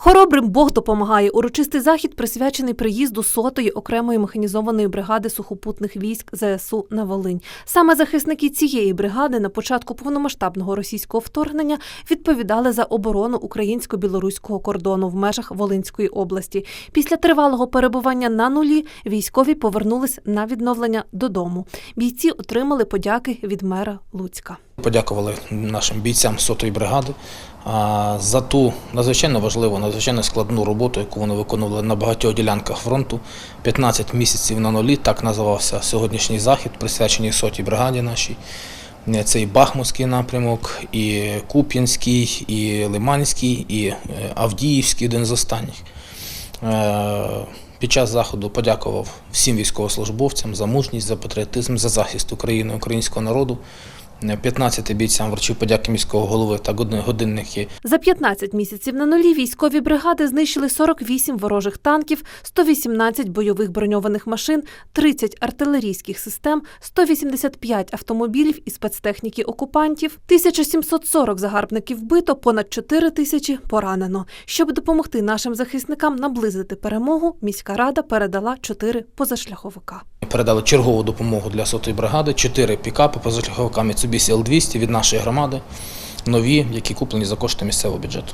Хоробрим Бог допомагає. Урочистий захід присвячений приїзду сотої окремої механізованої бригади сухопутних військ ЗСУ на Волинь. Саме захисники цієї бригади на початку повномасштабного російського вторгнення відповідали за оборону українсько-білоруського кордону в межах Волинської області. Після тривалого перебування на нулі військові повернулись на відновлення додому. Бійці отримали подяки від мера Луцька. Подякували нашим бійцям сотої бригади за ту надзвичайно важливу, надзвичайно складну роботу, яку вони виконували на багатьох ділянках фронту. 15 місяців на нулі, так називався сьогоднішній захід, присвячений сотій бригаді нашій. Е, Це і Бахмутський напрямок, і Куп'янський, і Лиманський, і е, Авдіївський, один з останніх. Е, Під час заходу подякував всім військовослужбовцям за мужність, за патріотизм, за захист України, українського народу. Е, 15 бійцям вручив подяки міського голови та годин- годинники За 15 місяців на нулі військові бригади знищили 48 ворожих танків, 118 бойових броньованих машин, 30 артилерійських систем, 185 автомобілів і спецтехніки окупантів, 1740 загарбників вбито, понад 4 тисячі поранено. Щоб допомогти нашим захисникам наблизити перемогу, міська рада передала 4 позашляховика. передали чергову допомогу для сотої бригади, 4 пікапи позашляховика Mitsubishi L200 від нашої громади, нові, які куплені за кошти місцевого бюджету.